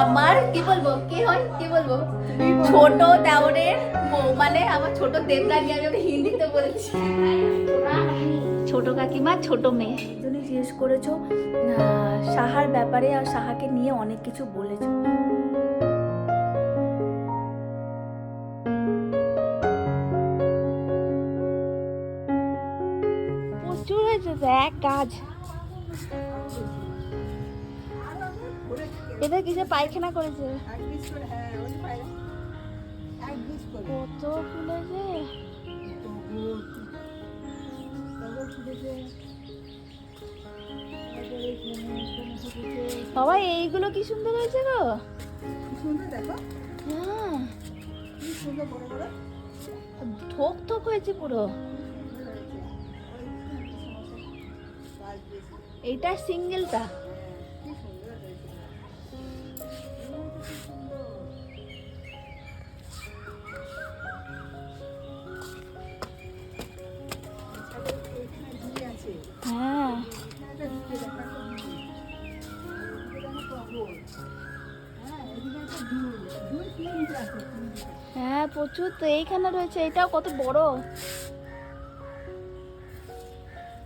আমার কি বলব? কে হয়? কি বলব? ছোট দেওরের মানে আমার ছোট দেবরানি আমি ওকে হিন্দিতে বলেছি। ছোট কাকিমা ছোট মেয়ে। তুমি জিজ্ঞেস করেছ। সাহার ব্যাপারে আর সাহাকে নিয়ে অনেক কিছু বলেছ। প্রচুর হয়েছে এক গাছ এটা কিসে পায়খানা করেছে? কত ফুলেছে বাবা, এইগুলো কি সুন্দর হয়েছে গো? হ্যাঁ। থোক থোক হয়েছে পুরো। এইটা সিঙ্গেলটা। তো এইখানে রয়েছে, এটাও কত বড়।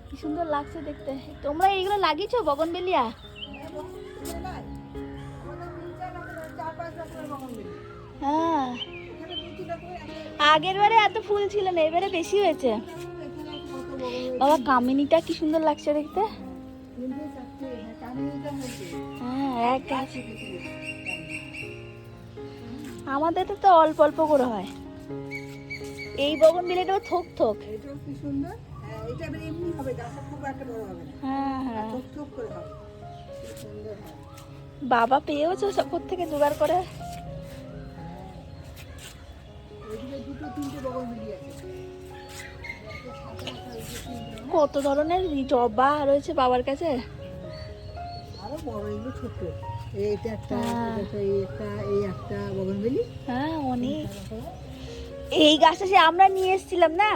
কি সুন্দর লাগছে দেখতে। তোমরা এইগুলো লাগিয়েছো, বগনবেলিয়া? হ্যাঁ। আগের বারে এত ফুল ছিল না, এবারে বেশি হয়েছে। বাবা, কামিনীটা কি সুন্দর লাগছে দেখতে। হ্যাঁ আমাদের তো অল্প অল্প করে হয়। এই বগন বিলাটাও থোক থোক। এটাও কি সুন্দর? হ্যাঁ, এটা এবার এমনি হবে গাছটা খুব একটা বড় হবে হ্যাঁ হ্যাঁ। করে হবে। বাবা পেয়েওছো সব থেকে জোগাড় করে? দুটো তিনটে বগল মিলিয়ে আছে। কত ধরনের জবা রয়েছে বাবার কাছে? আরও বড় এগুলো ছোট। এইটা একটা হ্যাঁ। তো এই একটা এই একটা বগনবেলি হ্যাঁ অনেক। এই গাছটা সে আমরা নিয়ে এসেছিলাম না?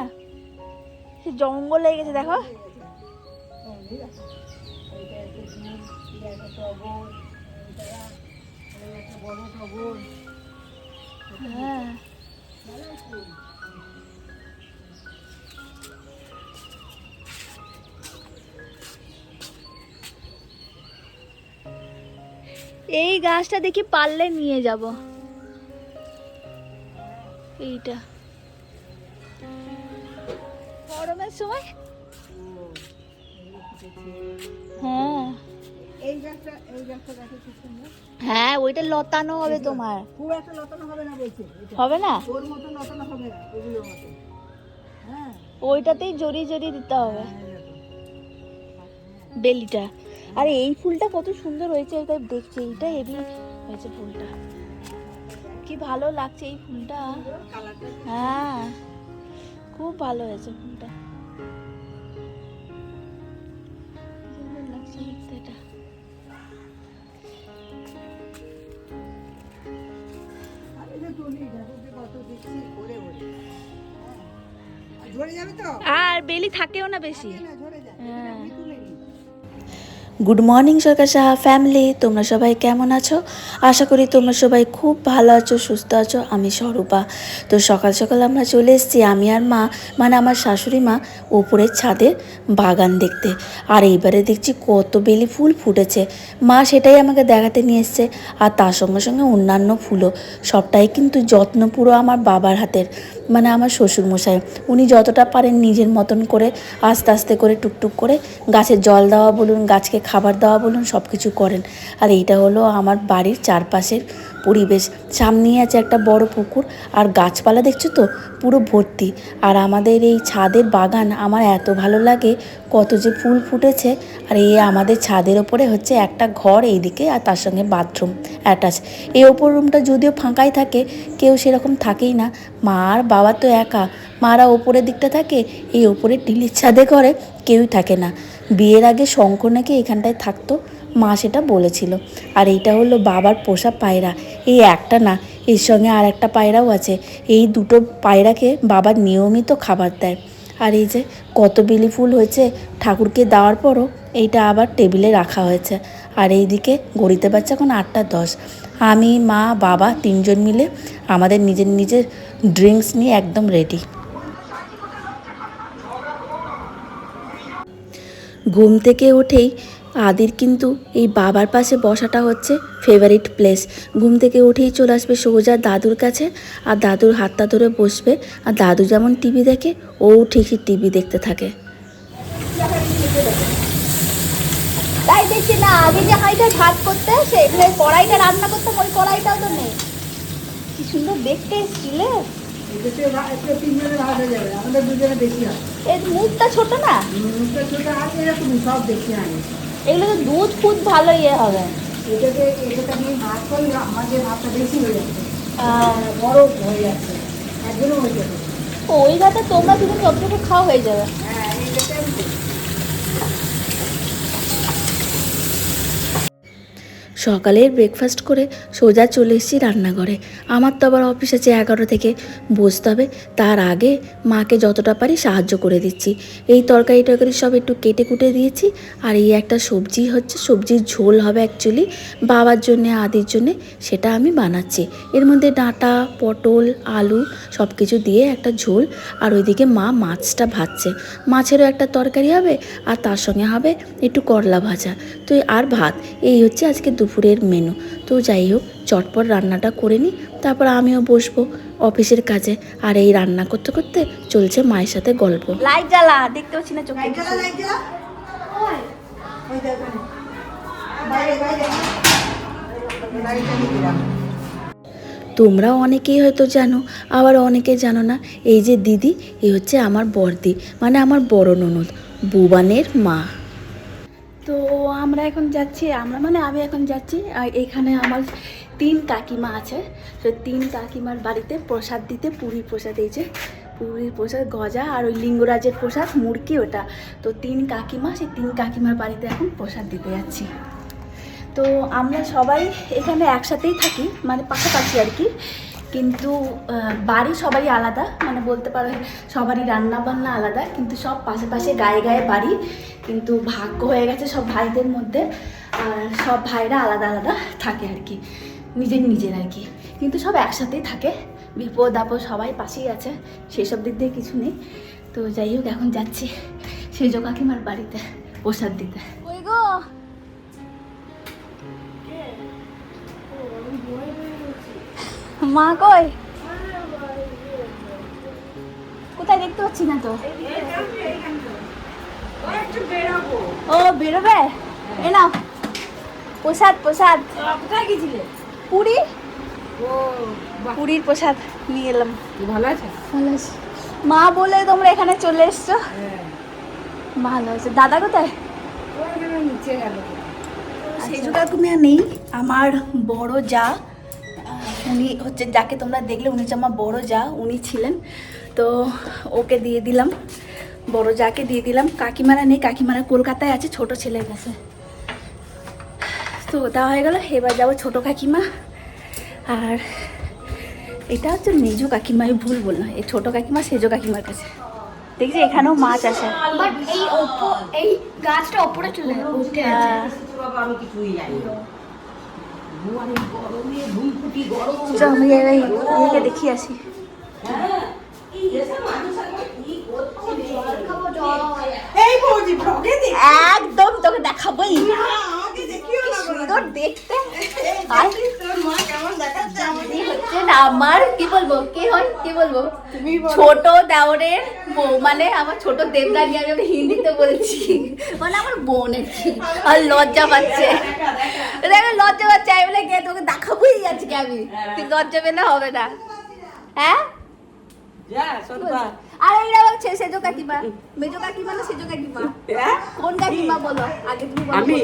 সে জঙ্গল হয়ে গেছে, দেখো। হ্যাঁ। এই গাছটা দেখি পারলে নিয়ে যাব। এইটা। গরমের সময়? হ্যাঁ। হ্যাঁ ওইটা লতানো হবে তোমার। খুব একটা লতানো হবে না বলছে। হবে না? ওর মতো লতানো হবে না ওগুলোর মতো হ্যাঁ। ওইটাতেই জড়িয়ে জড়িয়ে দিতে হবে। হ্যাঁ, বেলিটা। আর এই ফুলটা কত সুন্দর হয়েছে এটা দেখছি এইটা হেভি হয়েছে ফুলটা। কি ভালো লাগছে এই ফুলটা? হ্যাঁ খুব ভালো হয়েছে ফুলটা। আর বেলি থাকেও না বেশি। হ্যাঁ। Good morning Sarkar Saha family তোমরা সবাই কেমন আছো? আশা করি তোমরা সবাই খুব ভালো আছো, সুস্থ আছো। আমি স্বরূপা। তো সকাল সকাল আমরা চলে এসেছি, আমি আর মা মানে আমার শাশুড়ি মা ওপরের ছাদে বাগান দেখতে। আর এইবারে দেখছি কত বেলি ফুল ফুটেছে। মা সেটাই আমাকে দেখাতে নিয়ে এসছে, আর তার সঙ্গে সঙ্গে অন্যান্য ফুলও। সবটাই কিন্তু যত্ন পুরো আমার বাবার হাতের মানে আমার শ্বশুরমশাই। উনি যতটা পারেন নিজের মতন করে আস্তে আস্তে করে টুকটুক করে গাছে জল দেওয়া বলুন, গাছকে খাবার দাওয়া বলুন সব কিছু করেন। আর এইটা হলো আমার বাড়ির চারপাশের পরিবেশ। সামনেই আছে একটা বড় পুকুর, আর গাছপালা দেখছ তো? পুরো ভর্তি। আর আমাদের এই ছাদের বাগান আমার এত ভালো লাগে, কত যে ফুল ফুটেছে। আর এই আমাদের ছাদের ওপরে হচ্ছে একটা ঘর এইদিকে, আর তার সঙ্গে বাথরুম অ্যাটাচ। এই ওপর রুমটা যদিও ফাঁকাই থাকে, কেউ সেরকম থাকেই না। মা আর বাবা তো একা। মারা ওপরের দিকটা থাকে, এই ওপরে টিলির ছাদে ঘরে কেউই থাকে না। বিয়ের আগে শঙ্খ নাকি এখানটায় থাকতো? মা সেটা বলেছিল। আর এইটা হলো বাবার পোষা পায়রা। এই একটা না, এর সঙ্গে আর একটা পায়রাও আছে। এই দুটো পায়রাকে বাবার নিয়মিত খাবার দেয়। আর এই যে কত বিলি ফুল হয়েছে ঠাকুরকে দেওয়ার পরও এইটা আবার টেবিলে রাখা হয়েছে। আর এইদিকে গড়িতে পারছে এখন আটটা দশ। আমি, মা, বাবা তিনজন মিলে আমাদের নিজের নিজের ড্রিঙ্কস নিয়ে একদম রেডি। ঘুম থেকে উঠেই আদির কিন্তু এই বাবার পাশে বসাটা হচ্ছে ফেভারিট প্লেস ঘুম থেকে উঠেই চলে আসবে সোজা দাদুর কাছে আর দাদুর হাতটা ধরে বসবে। আর দাদু যেমন টিভি দেখে, ও ঠিকই টিভি দেখতে থাকে। তাই না কড়াইটা রান্না কড়াইটাও তো নেই। কি সুন্দর দেখতে মুখটা ছোট না? এগুলো তো দুধ ফুদ ভালো ইয়ে হবে। এটাতে এটাতে দিয়ে ভাত করলে আমাদের ভাতটা বেশি হয়ে যাচ্ছে বড় হয়ে যাচ্ছে একজনও হয়ে যাবে ওই ভাতে তোমরা দুজন যতটুকু খাওয়া হয়ে যাবে। হ্যাঁ সকালের ব্রেকফাস্ট করে সোজা চলে এসেছি রান্নাঘরে। আমার তো আবার অফিস আছে এগারো থেকে। বসতে হবে, তার আগে মাকে যতটা পারি সাহায্য করে দিচ্ছি। এই তরকারি টরকারি সব একটু কেটে কুটে দিয়েছি। আর এই একটা সবজি হচ্ছে, সবজির ঝোল হবে অ্যাকচুয়ালি বাবার জন্যে, আদির জন্যে, সেটা আমি বানাচ্ছি। এর মধ্যে ডাঁটা, পটল, আলু সব কিছু দিয়ে একটা ঝোল। আর ওইদিকে মা মাছটা ভাজছে। মাছেরও একটা তরকারি হবে, আর তার সঙ্গে হবে একটু করলা ভাজা। তো আর ভাত, এই হচ্ছে আজকে দুপুরের মেনু। তো যাই হোক চটপট রান্নাটা করে নিই তারপর আমিও বসবো অফিসের কাজে। আর এই রান্না করতে করতে চলছে মায়ের সাথে গল্প। লাইট জ্বালা দেখতে পাচ্ছি না চোখে। লাইট জ্বালা লাইট জ্বালা। ওই দেখো বাইরে বাইরে। লাইটটা তোমরাও অনেকেই হয়তো জানো আবার অনেকে জানো না এই যে দিদি এই হচ্ছে আমার বড়দি মানে আমার বড় ননদ বুবানের মা। তো আমরা এখন যাচ্ছি, আমরা মানে আমি এখন যাচ্ছি, আর এখানে আমার তিন কাকিমা আছে। তো তিন কাকিমার বাড়িতে প্রসাদ দিতে পুরী প্রসাদ, এই যে পুরীর প্রসাদ, গজা আর ওই লিঙ্গরাজের প্রসাদ মুরকি ওটা। তো তিন কাকিমা, সেই তিন কাকিমার বাড়িতে এখন প্রসাদ দিতে যাচ্ছি। তো আমরা সবাই এখানে একসাথেই থাকি মানে পাশাপাশি আর কি। কিন্তু বাড়ি সবাই আলাদা মানে বলতে পারো সবারই রান্না বান্না আলাদা, কিন্তু সব পাশে পাশে গায়ে গায়ে বাড়ি। কিন্তু ভাগ্য হয়ে গেছে সব ভাইদের মধ্যে। আর সব ভাইরা আলাদা আলাদা থাকে আর কি। নিজের নিজের আর কি। কিন্তু সব একসাথেই থাকে। বিপদ আপদ সবাই পাশেই আছে। সেসব দিক দিয়ে কিছু নেই। তো যাই হোক, এখন যাচ্ছি সেই সেজ কাকিমার বাড়িতে, প্রসাদ দিতে। মা কই? কোথায় দেখতে পাচ্ছি না তো? ও বেরোবে? এ নাও। প্রসাদ প্রসাদ। কোথায় গেছিলে? পুরী। ও পুরীর প্রসাদ নিয়ে এলাম। ভালো আছে ভালো আছে। মা বলে তোমরা এখানে চলে এসছো। হ্যাঁ। ভালো আছে। দাদা কোথায়? নিচে গেল। সেজু কাকুমিয়া নেই। আমার বড় যা উনি হচ্ছে যাকে তোমরা দেখলে উনি হচ্ছে আমার বড় যা উনি ছিলেন। তো ওকে দিয়ে দিলাম। বড় যাকে দিয়ে দিলাম কাকিমারা নেই কাকিমারা কলকাতায় আছে ছোট ছেলের কাছে। তো ওটা হয়ে গেল এবার যাব ছোট কাকিমা। আর এটা হচ্ছে মেজো কাকিমা আমি ভুল বললাম। এই ছোট কাকিমা সেজো কাকিমার কাছে। দেখছি এখানেও মাছ আছে। বাট এই এই গাছটা ওপরে চলে উঠে আমি কিছুই জানি না। একদম তোকে দেখাবোই। কি সুন্দর দেখতে। আর আমার কি বলব কে হয় কি বলব। ছোট দেওরের মানে আমার ছোট দেবরানি আমি হিন্দিতে বলছি। মানে আমার বোন আর লজ্জা পাচ্ছে। দেখো লজ্জা পাচ্ছে আমি বলে গিয়ে তোকে দেখাবোই আজকে আমি। তুই লজ্জা পেলে হবে না। হ্যাঁ? আর এইটা বলছে সেজো কাকিমা। মেজো কাকিমা না সেজো কাকিমা? কোন কাকিমা বলো? আগে তুমি বলো আমি?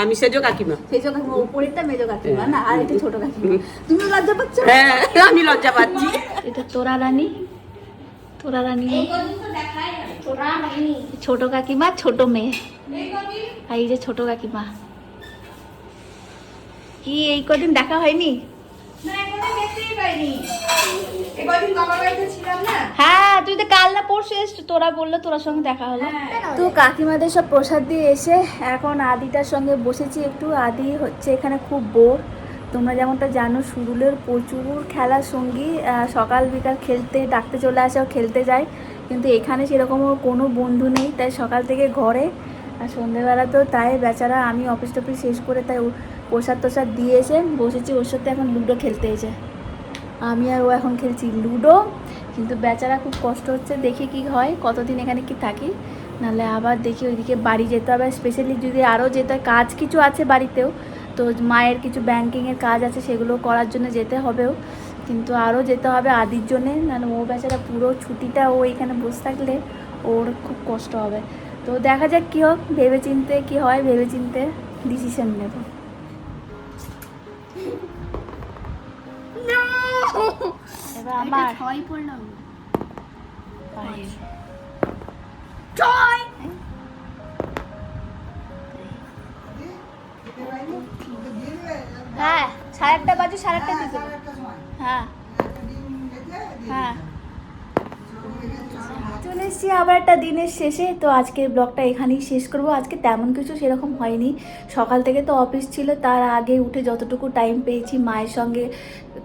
আমি সেজো কাকিমা। সেজো কাকিমা উপরেরটা মেজো কাকিমা না আর এটা ছোট কাকিমা। তুমি লজ্জা পাচ্ছ? হ্যাঁ আমি লজ্জা পাচ্ছি। এটা তোরা রানী। তোরা রানী। ছোট কাকিমা ছোট মেয়ে। এই যে ছোট কাকিমা। কি এই কদিন দেখা হয়নি? হ্যাঁ তুই তো কাল না পরশু এসছো তোরা বলল তোর সঙ্গে দেখা হলো। তো কাকিমাদের সব প্রসাদ দিয়ে এসে এখন আদিটার সঙ্গে বসেছি একটু। আদি হচ্ছে এখানে খুব বোর। তোমরা যেমনটা জানো সুরুলের প্রচুর খেলার সঙ্গী। সকাল বিকাল খেলতে ডাকতে চলে আসে ও খেলতে যায়। কিন্তু এখানে সেরকম কোনো বন্ধু নেই তাই সকাল থেকে ঘরে আর সন্ধেবেলা তো তাই, বেচারা আমি অফিস টফিস শেষ করে তাই প্রসাদ তোসাদ দিয়ে এসে বসেছি, ওর সাথে এখন লুডো খেলতে এসে। আমি আর ও এখন খেলছি লুডো, কিন্তু বেচারা খুব কষ্ট হচ্ছে, দেখি কি হয়, কতদিন এখানে কি থাকি। নাহলে আবার দেখি ওইদিকে বাড়ি যেতে হবে স্পেশালি যদি আরও যেতে হয়, কাজ কিছু আছে বাড়িতেও, তো মায়ের কিছু ব্যাংকিংয়ের কাজ আছে, সেগুলো করার জন্য যেতে হবেও। কিন্তু আরও যেতে হবে আদির জন্যে, নাহলে ও বেচারা পুরো ছুটিটা ও এখানে বসে থাকলে ওর খুব কষ্ট হবে। তো দেখা যাক কী হোক ভেবে চিনতে কী হয় ভেবে চিনতে ডিসিশন নেব। এবার আমার। ছয় পড়লাম। ছয়! হ্যাঁ সাড়ে আটটা বাজে সাড়ে আটটা হ্যাঁ হ্যাঁ। চলে এসেছি আবার একটা দিনের শেষে। তো আজকের ব্লগটা এখানেই শেষ করব। আজকে তেমন কিছু সেরকম হয়নি। সকাল থেকে তো অফিস ছিল, তার আগে উঠে যতটুকু টাইম পেয়েছি, মায়ের সঙ্গে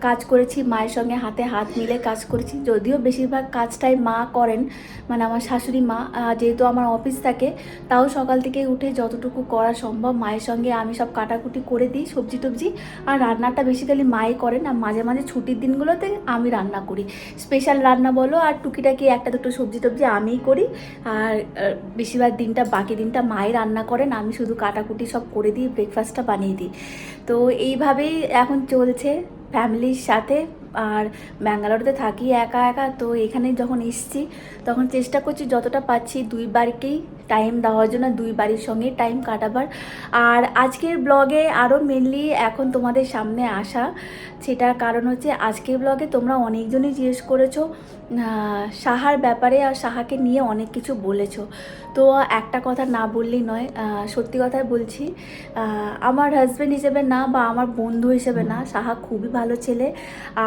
কাজ করেছি, মায়ের সঙ্গে হাতে হাত মিলে কাজ করেছি। যদিও বেশিরভাগ কাজটাই মা করেন মানে আমার শাশুড়ি মা যেহেতু আমার অফিস থাকে, তাও সকাল থেকে উঠে যতটুকু করা সম্ভব মায়ের সঙ্গে আমি সব কাটাকুটি করে দিই, সবজি টবজি। আর রান্নাটা বেসিক্যালি মাই করেন। আর মাঝে মাঝে ছুটির দিনগুলোতে আমি রান্না করি। স্পেশাল রান্না বলো আর টুকিটাকি একটা দুটো সবজি টবজি আমিই করি। আর বেশিরভাগ দিনটা, বাকি দিনটা মায়ের রান্না করেন, আমি শুধু কাটাকুটি সব করে দিই ব্রেকফাস্টটা বানিয়ে দিই। তো এইভাবেই এখন চলছে ফ্যামিলির সাথে। আর ব্যাঙ্গালোরতে থাকি একা একা, তো এখানে যখন এসছি, তখন চেষ্টা করছি যতটা পাচ্ছি দুই বাড়িকেই টাইম দেওয়ার জন্য দুই বাড়ির সঙ্গে টাইম কাটাবার। আর আজকের ব্লগে আরও মেনলি এখন তোমাদের সামনে আসা। সেটার কারণ হচ্ছে আজকের ব্লগে তোমরা অনেকজনই জিজ্ঞেস করেছ সাহার ব্যাপারে আর সাহাকে নিয়ে অনেক কিছু বলেছ। তো একটা কথা না বললেই নয় সত্যি কথাই বলছি আমার হাজব্যান্ড হিসেবে না বা আমার বন্ধু হিসেবে না সাহা খুবই ভালো ছেলে।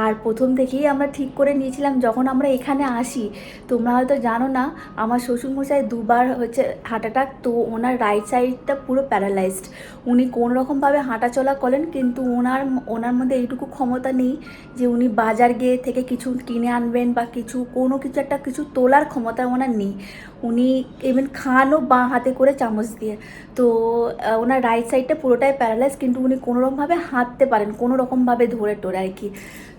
আর প্রথম থেকেই আমরা ঠিক করে নিয়েছিলাম যখন আমরা এখানে আসি তোমরা হয়তো জানো না আমার শ্বশুরমশাই দুবার হচ্ছে হার্ট অ্যাটাক তো ওনার রাইট সাইডটা পুরো প্যারালাইজড উনি কোন রকমভাবে হাঁটাচলা করেন, কিন্তু ওনার ওনার মধ্যে এইটুকু ক্ষমতা নেই যে উনি বাজার গিয়ে থেকে কিছু কিনে আনবেন বা কিছু, কোনো কিছু একটা কিছু তোলার ক্ষমতা ওনার নেই। উনি ইভেন খানও বাঁ হাতে করে চামচ দিয়ে। তো ওনার রাইট সাইডটা পুরোটাই প্যারালাইজ কিন্তু উনি কোনোরকমভাবে হাঁটতে পারেন কোনো রকমভাবে ধরে টোরে আর কি।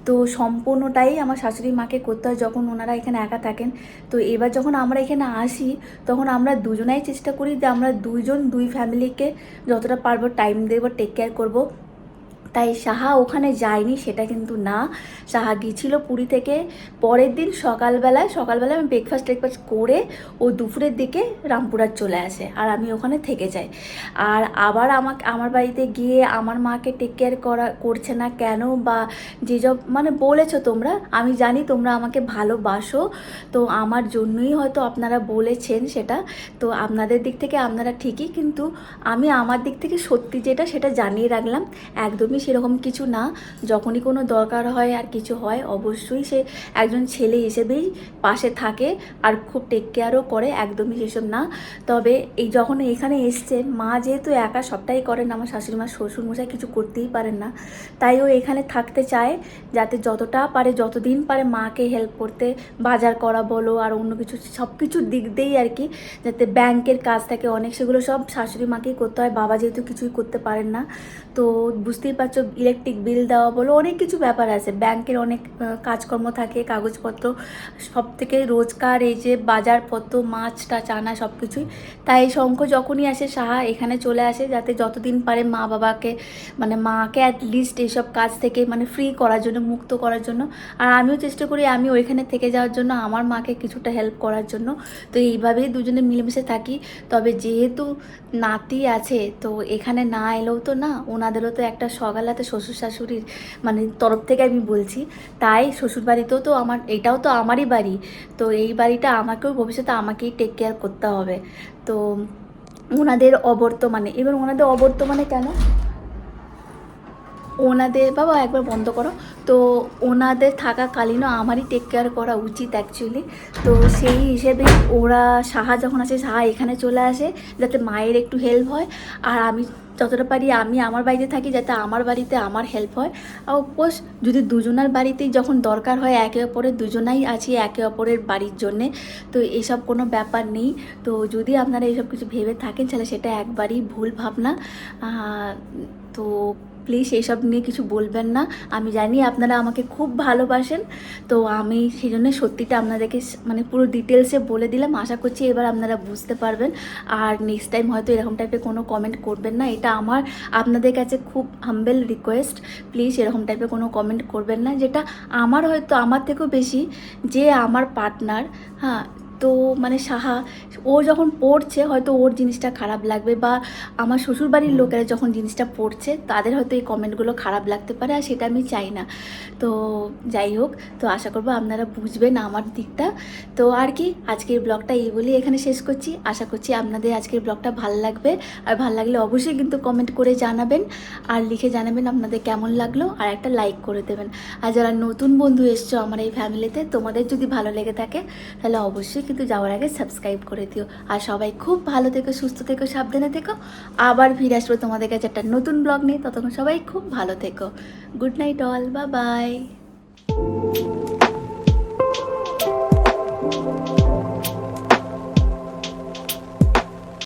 তো সম্পূর্ণটাই আমার শাশুড়ি মাকে করতে হয় যখন ওনারা এখানে একা থাকেন। তো এবার যখন আমরা এখানে আসি, তখন আমরা দুজনাই চেষ্টা করি যে আমরা দুইজন দুই ফ্যামিলিকে যতটা পারব টাইম দেবো টেক কেয়ার করব। তাই সাহা ওখানে যায়নি, সেটা কিন্তু না। সাহা গিয়েছিল পুরী থেকে। পরের দিন সকালবেলায় সকালবেলায় আমি ব্রেকফাস্ট টেকফাস্ট করে ও দুপুরের দিকে রামপুরার চলে আসে আর আমি ওখানে থেকে যাই। আর আবার আমাকে, আমার বাড়িতে গিয়ে আমার মাকে টেক কেয়ার করা, করছে না কেন বা যেসব মানে বলেছ তোমরা, আমি জানি তোমরা আমাকে ভালোবাসো, তো আমার জন্যই হয়তো আপনারা বলেছেন সেটা। তো আপনাদের দিক থেকে আপনারা ঠিকই, কিন্তু আমি আমার দিক থেকে সত্যি যেটা, সেটা জানিয়ে রাখলাম। একদমই সেরকম কিছু না। যখনই কোনো দরকার হয় আর কিছু হয়, অবশ্যই সে একজন ছেলে হিসেবেই পাশে থাকে আর খুব টেক কেয়ারও করে, একদমই সেসব না। তবে এই যখন এখানে এসছে মা যেহেতু একা সবটাই করেন, আমার শাশুড়ি মা শ্বশুরমশাই কিছু করতেই পারেন না। তাই ও এখানে থাকতে চায়, যাতে যতটা পারে, যতদিন পারে মাকে হেল্প করতে, বাজার করা বলো আর অন্য কিছু সব কিছুর দিক দিয়েই আর কি, যাতে ব্যাংকের কাজ থাকে, অনেক সেগুলো সব শাশুড়ি মাকেই করতে হয়, বাবা যেহেতু কিছুই করতে পারেন না। তো বুঝতেই পারছ ইলেকট্রিক বিল দেওয়া বলো, অনেক কিছু ব্যাপার আছে। ব্যাংকের অনেক কাজকর্ম থাকে, কাগজপত্র সব থেকে রোজকার এই যে বাজারপত্র মাছ টাছ আনা সব কিছুই তাই শঙ্খ যখনই আসে, সাহা এখানে চলে আসে, যাতে যতদিন পারে মা বাবাকে মানে মাকে অ্যাট লিস্ট এইসব কাজ থেকে মানে ফ্রি করার জন্য, মুক্ত করার জন্য। আর আমিও চেষ্টা করি, আমি ওইখানে থেকে যাওয়ার জন্য, আমার মাকে কিছুটা হেল্প করার জন্য। তো এইভাবেই দুজনে মিলেমিশে থাকি। তবে যেহেতু নাতি আছে, তো এখানে না এলেও তো না, ওনাদেরও তো একটা সকালাতে শ্বশুর শাশুড়ির মানে তরফ থেকে আমি বলছি, তাই শ্বশুর বাড়িতেও তো আমার, এটাও তো আমারই বাড়ি, তো এই বাড়িটা আমাকেও ভবিষ্যতে আমাকেই টেক কেয়ার করতে হবে। তো ওনাদের অবর্তমানে, এবার ওনাদের অবর্তমানে কেন? ওনাদের বাবা একবার বন্ধ করো। তো ওনাদের থাকাকালীনও আমারই টেক কেয়ার করা উচিত অ্যাকচুয়ালি তো সেই হিসেবে ওরা সাহা যখন আসে, সাহা এখানে চলে আসে, যাতে মায়ের একটু হেল্প হয়। আর আমি যতটা পারি আমি আমার বাড়িতে থাকি যাতে আমার বাড়িতে আমার হেল্প হয়। আর অফকোর্স যদি দুজনার বাড়িতেই যখন দরকার হয় একে অপরের দুজনাই আছি একে অপরের বাড়ির জন্যে। তো এইসব কোনো ব্যাপার নেই। তো যদি আপনারা এইসব কিছু ভেবে থাকেন তাহলে সেটা একবারই ভুল ভাবনা। তো প্লিজ এইসব নিয়ে কিছু বলবেন না। আমি জানি আপনারা আমাকে খুব ভালোবাসেন। তো আমি সেই জন্য সত্যিটা আপনাদেরকে মানে পুরো ডিটেলসে বলে দিলাম। আশা করছি এবার আপনারা বুঝতে পারবেন। আর নেক্সট টাইম হয়তো এরকম টাইপের কোনো কমেন্ট করবেন না। এটা আমার, আপনাদের কাছে খুব হাম্বেল রিকোয়েস্ট প্লিজ এরকম টাইপের কোনো কমেন্ট করবেন না। যেটা আমার হয়তো আমার থেকেও বেশি, যে আমার পার্টনার হ্যাঁ তো মানে সাহা, ও যখন পড়ছে হয়তো ওর জিনিসটা খারাপ লাগবে বা আমার শ্বশুরবাড়ির লোকেরা যখন জিনিসটা পড়ছে তাদের হয়তো এই কমেন্টগুলো খারাপ লাগতে পারে আর সেটা আমি চাই না। তো যাই হোক, তো আশা করব আপনারা বুঝবেন আমার দিকটা। তো আর কি, আজকের ব্লগটা এই বলেই এখানে শেষ করছি। আশা করছি আপনাদের আজকের ব্লগটা ভালো লাগবে আর ভালো লাগলে অবশ্যই কিন্তু কমেন্ট করে জানাবেন আর লিখে জানাবেন আপনাদের কেমন লাগল আর একটা লাইক করে দেবেন। আর যারা নতুন বন্ধু এসছো আমার এই ফ্যামিলিতে তোমাদের যদি ভালো লেগে থাকে তাহলে অবশ্যই কিন্তু যাওয়ার আগে সাবস্ক্রাইব করে দিও। আর সবাই খুব ভালো থেকো, সুস্থ থেকো, সাবধানে থেকো। আবার ফিরে আসব তোমাদের কাছে একটা নতুন ব্লগ নিয়ে। ততক্ষণ সবাই খুব ভালো থেকো। গুড নাইট অল বা বাই